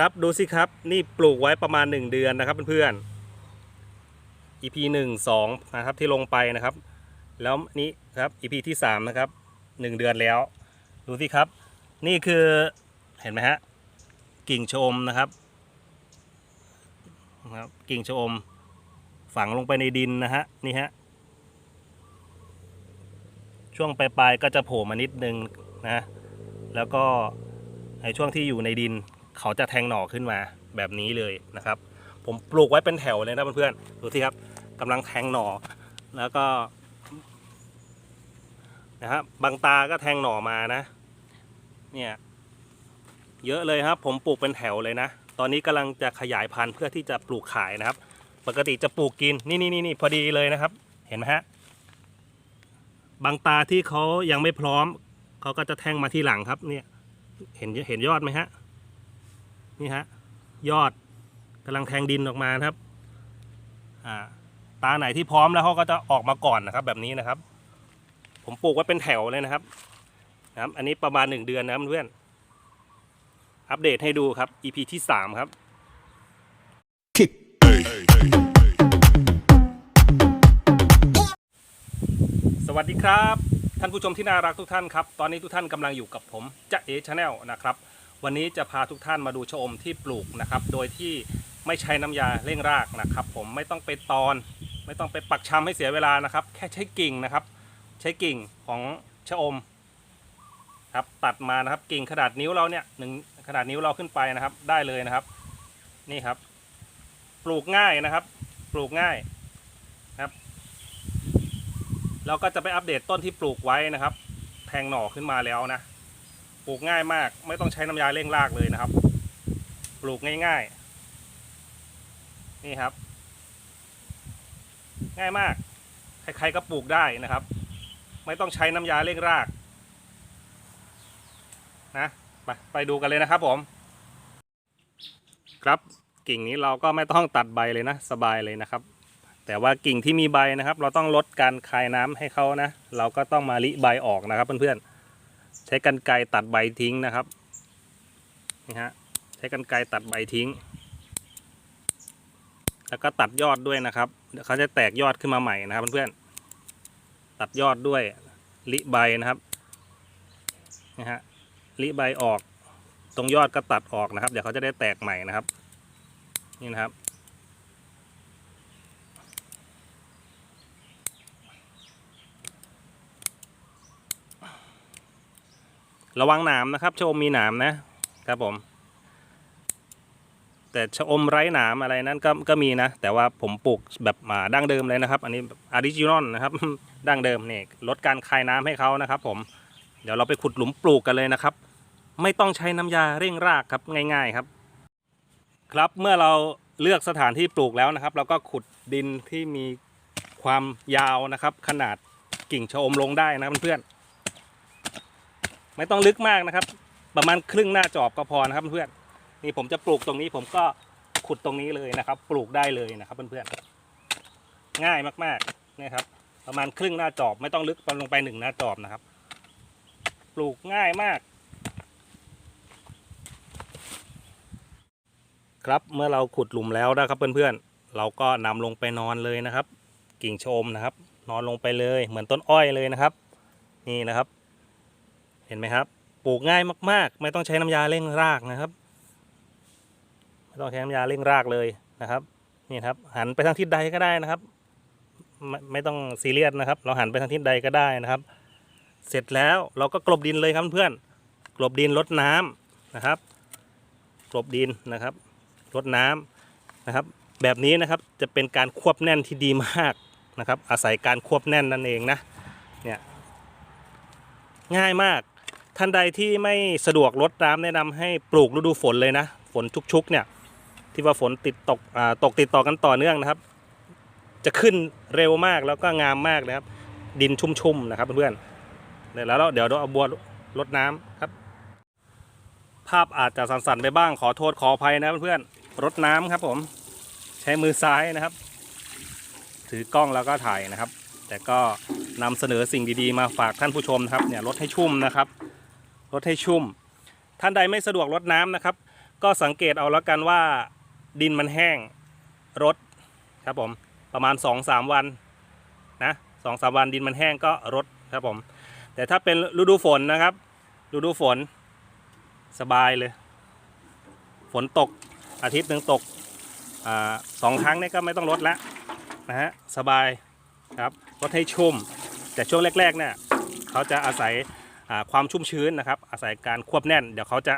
ครับดูสิครับนี่ปลูกไว้ประมาณ 1 เดือนนะครับเพื่อนๆ EP 1 2นะครับที่ลงไปนะครับ แล้วนี่ครับ EP ที่3นะครับ1เดือนแล้ว ดูสิครับ นี่คือเห็นไหมฮะกิ่งชมนะครับนะครับ กิ่งชมฝังลงไปในดินนะฮะนี่ฮะช่วงปลายๆก็จะโผล่มานิดนึงนะแล้วก็ในช่วงที่อยู่ในดิน เขาจะแทงหน่อขึ้นมาแบบนี้เลยนะครับ ผมปลูกไว้เป็นแถวเลยนะเพื่อนๆดูสิครับกำลังแทงหน่อแล้วก็นะฮะบบางตาก็แทงหน่อมานะ เนี่ย เยอะเลยครับ ผมปลูกเป็นแถวเลยนะ ตอนนี้กำลังจะขยายพันธุ์เพื่อที่จะปลูกขายนะครับ ปกติจะปลูกกินนี่นี่นี่นี่พอดีเลยนะครับ เห็นไหมฮะบางตาที่เขายังไม่พร้อม เขาก็จะแทงมาที่หลังครับ เนี่ย เห็นเห็นยอดไหมฮะ นี่ฮะยอดกำลังแทงดินออกมานะครับอ่าตาไหนที่พร้อมแล้วเขาก็จะออกมาก่อนนะครับ แบบนี้นะครับ ผมปลูกไว้เป็นแถวเลยนะครับนะครับ อันนี้ประมาณหนึ่งเดือนนะครับเพื่อนอัปเดตให้ดูครับ EP ที่สามครับสวัสดีครับ ท่านผู้ชมที่น่ารักทุกท่านครับ ตอนนี้ทุกท่านกำลังอยู่กับผมจะเอชาแนลนะครับ วันนี้จะพาทุกท่านมาดูชะอมที่ปลูกนะครับ โดยที่ไม่ใช้น้ำยาเร่งรากนะครับ ผมไม่ต้องไปตอน ไม่ต้องไปปักชำให้เสียเวลานะครับ แค่ใช้กิ่งนะครับ ใช้กิ่งของชะอมครับตัดมานะครับกิ่งขนาดนิ้วเราเนี่ยหนึ่งขนาดนิ้วเราขึ้นไปนะครับ ได้เลยนะครับ นี่ครับ ปลูกง่ายนะครับ ปลูกง่ายครับ เราก็จะไปอัปเดตต้นที่ปลูกไว้นะครับ แทงหน่อขึ้นมาแล้วนะ ปลูกง่ายมาก ไม่ต้องใช้น้ำยาเร่งรากเลยนะครับ ปลูกง่ายๆ นี่ครับ ง่ายมาก ใครๆก็ปลูกได้นะครับ ไม่ต้องใช้น้ำยาเร่งรากนะไปไปดูกันเลยนะครับผม ครับกิ่งนี้เราก็ไม่ต้องตัดใบเลยนะ สบายเลยนะครับ แต่ว่ากิ่งที่มีใบนะครับ เราต้องลดการคายน้ำให้เขานะ เราก็ต้องมาลิใบออกนะครับเพื่อนๆ ใช้กันไกรตัดใบทิ้งนะครับนี่ฮะใช้กันไกรตัดใบทิ้ง แล้วก็ตัดยอดด้วยนะครับเดี๋ยวเขาจะแตกยอดขึ้นมาใหม่นะครับเพื่อนๆตัดยอดด้วยลิใบนะครับนี่ฮะลิใบออกตรงยอดก็ตัดออกนะครับ เดี๋ยวเขาจะได้แตกใหม่นะครับ นี่นะครับ ระวังหนามนะครับชะอมมีหนามนะครับผม แต่ชะอมไร้หนามอะไรนั้นก็ก็มีนะ แต่ว่าผมปลูกแบบอ่าดั้งเดิมเลยนะครับ อันนี้อ r ริจินอลนะครับดั้งเดิมนี่ลดการคายน้ำให้เขานะครับ ผมเดี๋ยวเราไปขุดหลุมปลูกกันเลยนะครับ ไม่ต้องใช้น้ำยาเร่งรากครับง่าย ๆครับ ครับเมื่อเราเลือกสถานที่ปลูกแล้วนะครับ เราก็ขุดดินที่มีความยาวนะครับ ขนาดกิ่งชะอมลงได้นะเพื่อนๆ ไม่ต้องลึกมากนะครับ ประมาณครึ่งหน้าจอบก็พอนะครับเพื่อนนี่ผมจะปลูกตรงนี้ผมก็ขุดตรงนี้เลยนะครับ ปลูกได้เลยนะครับเพื่อนๆง่ายมากๆนี่ครับ ประมาณครึ่งหน้าจอบ ไม่ต้องลึกลงไปหนึ่งหน้าจอบนะครับ ปลูกง่ายมาก ครับเมื่อเราขุดหลุมแล้วนะครับเพื่อนๆเราก็นำลงไปนอนเลยนะครับ กิ่งชมนะครับ นอนลงไปเลยเหมือนต้นอ้อยเลยนะครับ นี่นะครับ เห็นไหมครับ ปลูกง่ายมาก ๆ ไม่ต้องใช้น้ำยาเร่งรากนะครับ ไม่ต้องใช้น้ำยาเร่งรากเลยนะครับ นี่ครับ หันไปทางทิศใดก็ได้นะครับ ไม่ไม่ต้องซีเรียสนะครับ เราหันไปทางทิศใดก็ได้นะครับ เสร็จแล้วเราก็กลบดินเลยครับเพื่อนกลบดินลดน้ำนะครับกลบดินนะครับลดน้ำนะครับ แบบนี้นะครับจะเป็นการควบแน่นที่ดีมากนะครับ อาศัยการควบแน่นนั่นเองนะเนี่ยง่ายมาก ท่านใดที่ไม่สะดวกรดน้ำแนะนำให้ปลูกฤดูฝนเลยนะ ฝนชุกๆเนี่ยที่ว่าฝนติดตกอ่าตกติดต่อกันต่อเนื่องนะครับ จะขึ้นเร็วมากแล้วก็งามมากนะครับ ดินชุ่มๆนะครับเพื่อนๆเนี่ยแล้วเดี๋ยวเราเอาบัวรดน้ำครับ ภาพอาจจะสั่นๆไปบ้างขอโทษขออภัยนะเพื่อนๆรดน้ำครับผมใช้มือซ้ายนะครับ ถือกล้องแล้วก็ถ่ายนะครับ แต่ก็นำเสนอสิ่งดีๆ มาฝากท่านผู้ชมครับเนี่ยรดให้ชุ่มนะครับ รดให้ชุ่ม ท่านใดไม่สะดวกรดน้ำนะครับ ก็สังเกตเอาแล้วกันว่าดินมันแห้งรดครับผมประมาณ 2-3 วันนะสองสามวันดินมันแห้งก็รดครับผม แต่ถ้าเป็นฤดูฝนนะครับฤดูฝนสบายเลย ฝนตกอาทิตย์หนึ่งตกอสองครั้งเนี่ยก็ไม่ต้องลดแล้วนะฮะสบายครับลดให้ชุ่ม แต่ช่วงแรกๆเนี่ยเขาจะอาศัย ความชุ่มชื้นนะครับ อาศัยการควบแน่น เดี๋ยวเขาจะ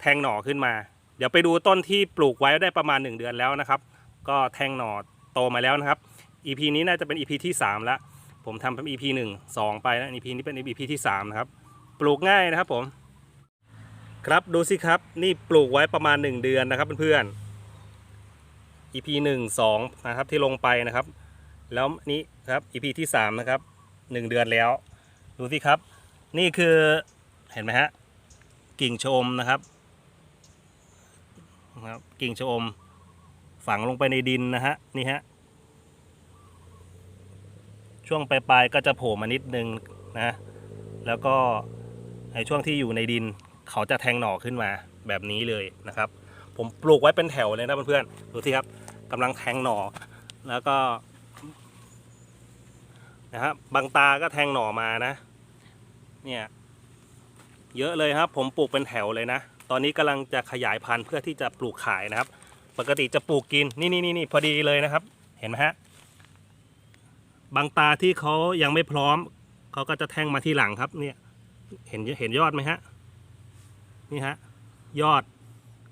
แทงหน่อขึ้นมา เดี๋ยวไปดูต้นที่ปลูกไว้ได้ประมาณ 1 เดือนแล้วนะครับ ก็แทงหน่อโตมาแล้วนะครับ EP นี้น่าจะเป็น EP ที่ 3 แล้ว ผมทำเป็น EP 1 2 ไปแล้ว EP นี้เป็น EP ที่ 3 นะครับ ปลูกง่ายนะครับผม ครับดูสิครับ นี่ปลูกไว้ประมาณ 1 เดือนนะครับเพื่อนๆ EP 1 2 นะครับที่ลงไปนะครับ แล้วนี่ครับ EP ที่ 3 นะครับ 1 เดือนแล้ว ดูสิครับ นี่คือเห็นไหมฮะกิ่งชมนะครับนะครับ กิ่งชมฝังลงไปในดินนะฮะนี่ฮะช่วงปลายๆก็จะโผล่มานิดนึงนะแล้วก็ในช่วงที่อยู่ในดินเขาจะแทงหน่อขึ้นมาแบบนี้เลยนะครับ ผมปลูกไว้เป็นแถวเลยนะเพื่อนๆดูสิครับกำลังแทงหน่อแล้วก็ นะฮะบบางตาก็แทงหน่อมานะ เนี่ยเยอะเลยครับ ผมปลูกเป็นแถวเลยนะ ตอนนี้กำลังจะขยายพันธุ์เพื่อที่จะปลูกขายนะครับ ปกติจะปลูกกินนี่นี่นี่พอดีเลยนะครับ เห็นไหมฮะบางตาที่เขายังไม่พร้อมเขาก็จะแทงมาที่หลังครับ เนี่ยเห็นเห็นยอดไหมฮะนี่ฮะยอด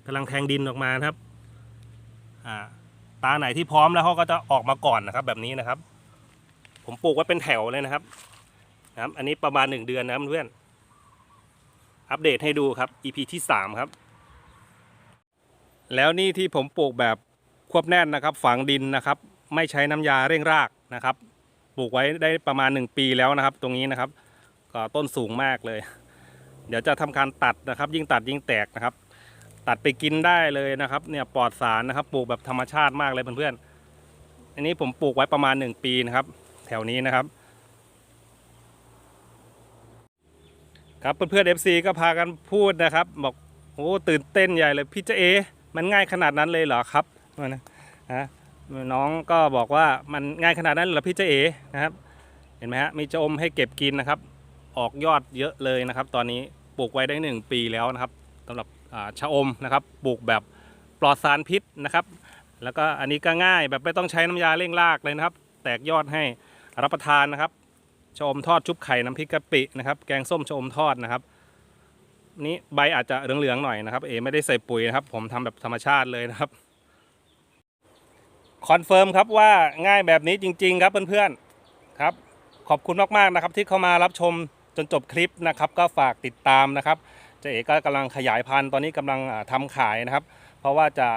กำลังแทงดินออกมาครับอ่าตาไหนที่พร้อมแล้วเขาก็จะออกมาก่อนนะครับ แบบนี้นะครับ ผมปลูกไว้เป็นแถวเลยนะครับนะครับ อันนี้ประมาณหนึ่งเดือนนะครับเพื่อนอัปเดตให้ดูครับ EP ที่สามครับ แล้วนี่ที่ผมปลูกแบบควบแน่นนะครับ ฝังดินนะครับ ไม่ใช้น้ำยาเร่งรากนะครับ ปลูกไว้ได้ประมาณ 1 ปีแล้วนะครับ ตรงนี้นะครับ ก็ต้นสูงมากเลย เดี๋ยวจะทำการตัดนะครับ ยิ่งตัดยิ่งแตกนะครับ ตัดไปกินได้เลยนะครับ เนี่ยปลอดสารนะครับ ปลูกแบบธรรมชาติมากเลยเพื่อนๆอันนี้ผมปลูกไว้ประมาณ 1 ปีนะครับ ถวนี้นะครับ ครับเพื่อนๆ FC ก็พากันพูดนะครับ บอกโอ้ตื่นเต้นใหญ่เลยพี่เจเอ มันง่ายขนาดนั้นเลยเหรอครับนะฮะน้องก็บอกว่ามันง่ายขนาดนั้นเหรอพี่เจเอนะครับเห็นไหมฮะมีจะอมให้เก็บกินนะครับ ออกยอดเยอะเลยนะครับ ตอนนี้ปลูกไว้ได้หนึ่งปีแล้วนะครับสำหรับชะอมนะครับปลูกแบบปลอดสารพิษนะครับ แล้วก็อันนี้ก็ง่ายแบบไม่ต้องใช้น้ำยาเร่งรากเลยนะครับ แตกยอดให้ รับประทานนะครับชะอมทอดชุบไข่น้ำพริกกะปินะครับ แกงส้มชะอมทอดนะครับ นี่ใบอาจจะเหลืองๆหน่อยนะครับ เอไม่ได้ใส่ปุ๋ยนะครับ ผมทำแบบธรรมชาติเลยนะครับคอนเฟิร์มครับว่าง่ายแบบนี้จริง ๆ ครับเพื่อนๆครับ ขอบคุณมากๆนะครับ ที่เข้ามารับชมจนจบคลิปนะครับ ก็ฝากติดตามนะครับเจ๊เอก็กำลังขยายพันธุ์ตอนนี้กำลังอ่าทำขายนะครับ เพราะว่าจะ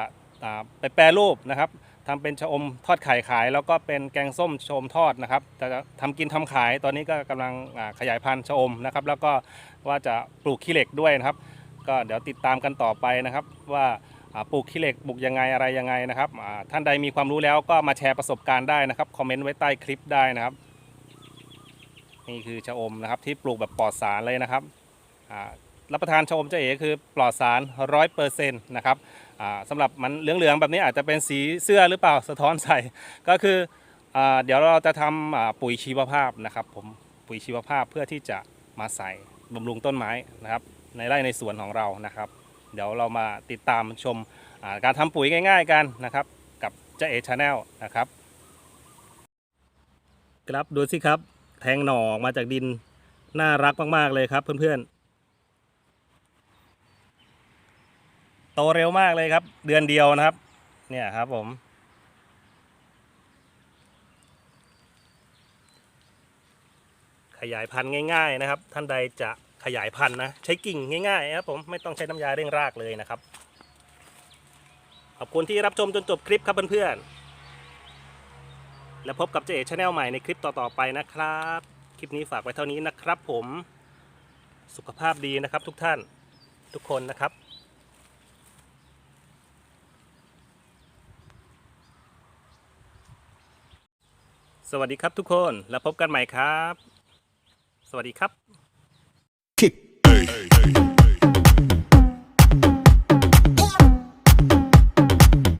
ไปแปรรูปนะครับ ทำเป็นชะอมทอดไข่ขาย แล้วก็เป็นแกงส้มชะอมทอดนะครับจะทำกินทำขายตอนนี้ก็กำลังขยายพันธุ์ชะอมนะครับ แล้วก็ว่าจะปลูกขี้เหล็กด้วยนะครับ ก็เดี๋ยวติดตามกันต่อไปนะครับ ว่าปลูกขี้เหล็กปลูกยังไงอะไรยังไงนะครับท่านใดมีความรู้แล้วก็มาแชร์ประสบการณ์ได้นะครับคอมเมนต์ไว้ใต้คลิปได้นะครับนี่คือชะอมนะครับที่ปลูกแบบปลอดสารเลยนะครับรับประทานชะอมเจ๊เอ๋คือปลอดสารร้อยเปอร์เซ็นต์นะครับ สำหรับมันเหลืองๆแบบนี้อาจจะเป็นสีเสื้อหรือเปล่าสะท้อนใส่ก็คืออเดี๋ยวเราจะทำอ่าปุ๋ยชีวภาพนะครับผมปุ๋ยชีวภาพเพื่อที่จะมาใส่บำรุงต้นไม้นะครับ ในไร่ในสวนของเรานะครับ เดี๋ยวเรามาติดตามชมาการทำปุ๋ยง่าย ๆ กันนะครับกับเจเอชาแนลนะครับครับดูสิครับ แทงหน่อออกมาจากดินน่ารักมากๆเลยครับเพื่อนๆ โตเร็วมากเลยครับ เดือนเดียวนะครับ เนี่ยครับผม ขยายพันธุ์ง่าย ๆนะครับ ท่านใดจะขยายพันธุ์นะ ใช้กิ่งง่ายๆครับผมไม่ต้องใช้น้ำยาเร่งรากเลยนะครับ ขอบคุณที่รับชมจนจบคลิปครับเพื่อนๆ แล้วพบกับเจเอชาแนลใหม่ในคลิปต่อๆไปนะครับ คลิปนี้ฝากไว้เท่านี้นะครับผม สุขภาพดีนะครับทุกท่านทุกคนนะครับ สวัสดีครับทุกคนแล้วพบกันใหม่ครับ สวัสดีครับ kick.